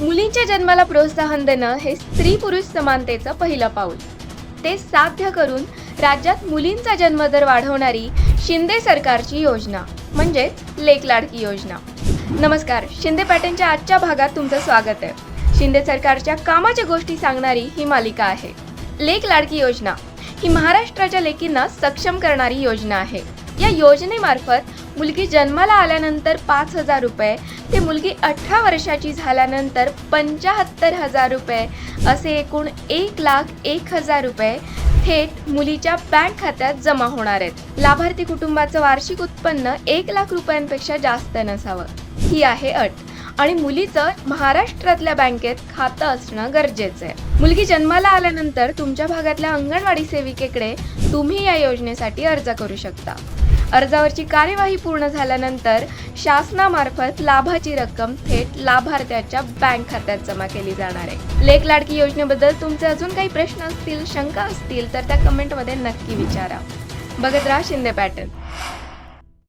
मुलींच्या जन्माला प्रोत्साहन देणं हे स्त्री पुरुष समानतेचं पहिलं पाऊल. ते साध्य करून राज्यात मुलींचा जन्मदर वाढवणारी शिंदे सरकारची योजना म्हणजेच लेक लाडकी योजना. नमस्कार शिंदे पॅटर्नच्या आजच्या भागात तुमचं स्वागत आहे. शिंदे सरकारच्या कामाच्या गोष्टी सांगणारी ही मालिका आहे. लेक लाडकी योजना ही महाराष्ट्राच्या लेकींना सक्षम करणारी योजना आहे. या योजनेमार्फत मुलगी जन्माला आल्यानंतर पाच हजार रुपये ते मुलगी अठरा वर्षाची झाल्यानंतर पंचाहत्तर हजार रुपये असे एकूण एक लाख एक हजार रुपये थेट मुलीच्या बँक खात्यात जमा होणार आहेत. लाभार्थी कुटुंबाचं वार्षिक उत्पन्न एक लाख रुपयांपेक्षा जास्त नसावं. ही आहे अट. आणि मुलीचं महाराष्ट्रातल्या बँकेत खातं असणं गरजेचं आहे. मुलगी जन्माला आल्यानंतर तुमच्या भागातल्या अंगणवाडी सेविकेकडे तुम्ही या योजनेसाठी अर्ज करू शकता. अर्जावरची कार्यवाही पूर्ण झाल्यानंतर शासनामार्फत लाभाची रक्कम थेट लाभार्थ्याच्या बँक खात्यात जमा केली जाणार आहे. लेख लाडकी योजनेबद्दल तुमचे अजून काही प्रश्न असतील शंका असतील तर त्या कमेंटमध्ये नक्की विचारा. बघत राहा शिंदे पॅटर्न